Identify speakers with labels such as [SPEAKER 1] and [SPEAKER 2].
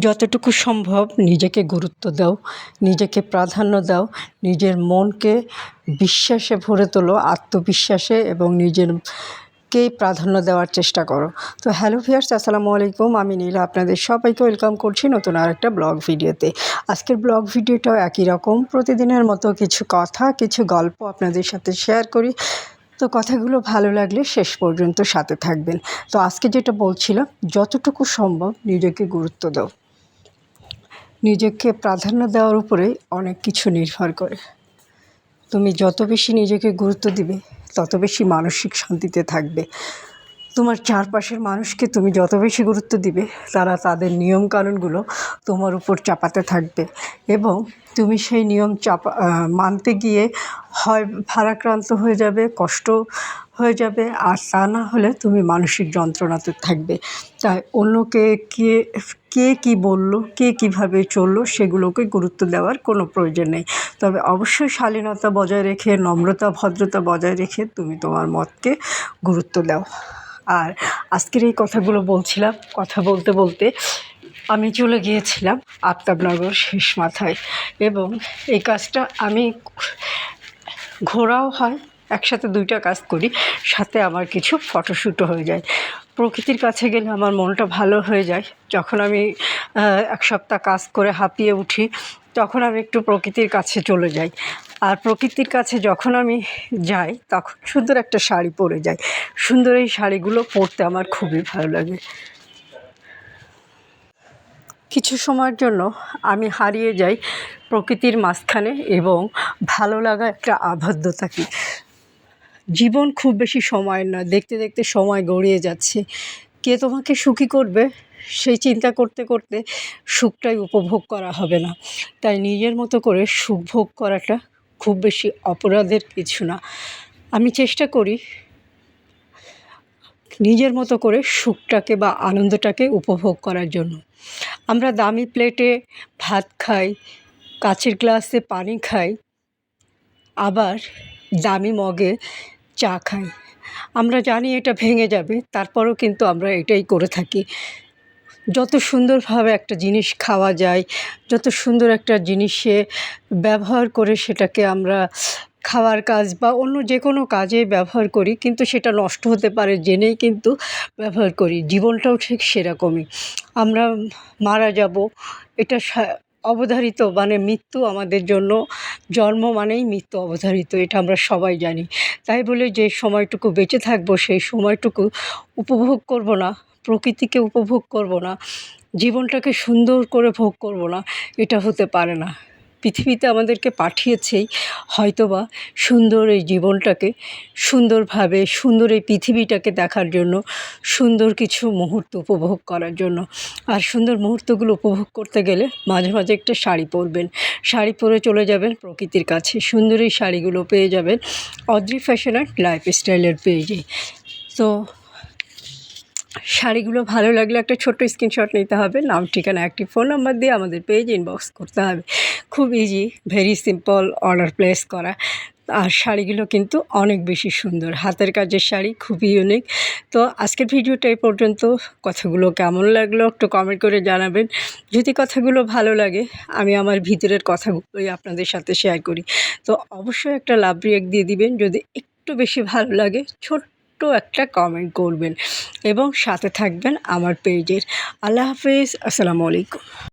[SPEAKER 1] যতটুকু সম্ভব নিজেকে গুরুত্ব দাও, নিজেকে প্রাধান্য দাও, নিজের মনকে বিশ্বাসে ভরে তোলো, আত্মবিশ্বাসে এবং নিজেরকেই প্রাধান্য দেওয়ার চেষ্টা করো। তো হ্যালো ভিয়ার্স আসসালামু আলাইকুম। আমি নীলা, আপনাদের সবাইকে ওয়েলকাম করছি নতুন আর একটা ব্লগ ভিডিওতে। আজকের ব্লগ ভিডিওটাও একই রকম। প্রতিদিনের মতো কিছু কথা, কিছু গল্প আপনাদের সাথে শেয়ার করি। তো কথাগুলো ভালো লাগলে শেষ পর্যন্ত সাথে থাকবেন। তো আজকে যেটা বলছিলাম, যতটুকু সম্ভব নিজেকে গুরুত্ব দাও। নিজেকে প্রাধান্য দেওয়ার উপরে অনেক কিছু নির্ভর করে। তুমি যত বেশি নিজেকে গুরুত্ব দিবে, তত বেশি মানসিক শান্তিতে থাকবে। তোমার চারপাশের মানুষকে তুমি যত বেশি গুরুত্ব দিবে, তারা তাদের নিয়মকানুনগুলো তোমার উপর চাপাতে থাকবে। এবং তুমি সেই নিয়ম চাপা মানতে গিয়ে হয়, ভারাক্রান্ত হয়ে যাবে, কষ্ট হয়ে যাবে, আর তা না হলে তুমি মানসিক যন্ত্রণাতে থাকবে। তাই অন্যকে কে কে কী বলল, কে কীভাবে চলল, সেগুলোকে গুরুত্ব দেওয়ার কোনো প্রয়োজন নেই। তবে অবশ্যই শালীনতা বজায় রেখে, নম্রতা, ভদ্রতা বজায় রেখে তুমি তোমার মতকে গুরুত্ব দাও। আর আজকের এই কথাগুলো বলছিলাম, কথা বলতে বলতে আমি চলে গিয়েছিলাম আফতাবনগর শেষ মাথায় এবং এই কাজটা আমি ঘোরাও হয়, একসাথে দুইটা কাজ করি, সাথে আমার কিছু ফটোশ্যুটও হয়ে যায়। প্রকৃতির কাছে গেলে আমার মনটা ভালো হয়ে যায়। যখন আমি এক সপ্তাহ কাজ করে হাঁপিয়ে উঠি, তখন আমি একটু প্রকৃতির কাছে চলে যাই। আর প্রকৃতির কাছে যখন আমি যাই, তখন সুন্দর একটা শাড়ি পরে যাই। সুন্দর এই শাড়িগুলো পরতে আমার খুবই ভালো লাগে। কিছু সময়ের জন্য আমি হারিয়ে যাই প্রকৃতির মাঝখানে এবং ভালো লাগা একটা আবদ্ধতাকে। জীবন খুব বেশি সময় না দেখতে দেখতে সময় গড়িয়ে যাচ্ছে। কে তোমাকে সুখী করবে, সেই চিন্তা করতে করতে সুখটাই উপভোগ করা হবে না। তাই নিজের মতো করে সুখ ভোগ করাটা খুব বেশি অপরাধের কিছু না। আমি চেষ্টা করি নিজের মতো করে সুখটাকে বা আনন্দটাকে উপভোগ করার জন্য। আমরা দামি প্লেটে ভাত খাই, কাচের গ্লাসে পানি খাই, আবার দামি মগে চা খাই। আমরা জানি এটা ভেঙে যাবে, তারপরেও কিন্তু আমরা এটাই করে থাকি। যত সুন্দরভাবে একটা জিনিস খাওয়া যায়, যত সুন্দর একটা জিনিসে ব্যবহার করে সেটাকে আমরা খাওয়ার কাজ বা অন্য যে কোনো কাজে ব্যবহার করি, কিন্তু সেটা নষ্ট হতে পারে জেনেই কিন্তু ব্যবহার করি। জীবনটাও ঠিক সেরকমই। আমরা মারা যাব, এটা অবধারিত মানে মৃত্যু আমাদের জন্য, জন্ম মানেই মৃত্যু অবধারিত, এটা আমরা সবাই জানি। তাই বলে যে সময়টুকু বেঁচে থাকব, সেই সময়টুকু উপভোগ করব না। প্রকৃতিকে উপভোগ করব না, জীবনটাকে সুন্দর করে ভোগ করব না, এটা হতে পারে না। পৃথিবীতে আমাদেরকে পাঠিয়েছেই হয়তোবা সুন্দর এই জীবনটাকে সুন্দরভাবে, সুন্দর এই পৃথিবীটাকে দেখার জন্য, সুন্দর কিছু মুহূর্ত উপভোগ করার জন্য। আর সুন্দর মুহূর্তগুলো উপভোগ করতে গেলে মাঝে মাঝে একটা শাড়ি পরবেন, শাড়ি পরে চলে যাবেন প্রকৃতির কাছে। সুন্দর এই শাড়িগুলো পেয়ে যাবেন অদ্রি ফ্যাশন অ্যান্ড লাইফস্টাইলের পেজে তো শাড়িগুলো ভালো লাগলে একটা ছোট্ট স্ক্রিনশট নিতে হবে, নাম, ঠিকানা একটি ফোন নাম্বার দিয়ে আমাদের পেজ ইনবক্স করতে হবে। খুব easy very simple order place করা। আর শাড়িগুলো কিন্তু অনেক বেশি সুন্দর। হাতের কাজের শাড়ি, খুবই ইউনিক তো আজকের ভিডিওটা এই পর্যন্ত। কথাগুলো কেমন লাগল একটু কমেন্ট করে জানাবেন। যদি কথাগুলো ভালো লাগে, আমি আমার ভিতরের কথাগুলোই আপনাদের সাথে শেয়ার করি। তো অবশ্যই একটা লাভ রিয়েক্ট দিয়ে দিবেন। যদি একটু বেশি ভালো লাগে, ছোট্ট একটা কমেন্ট করবেন এবং সাথে থাকবেন আমার পেজের আল্লাহ হাফিজ আসসালামু আলাইকুম।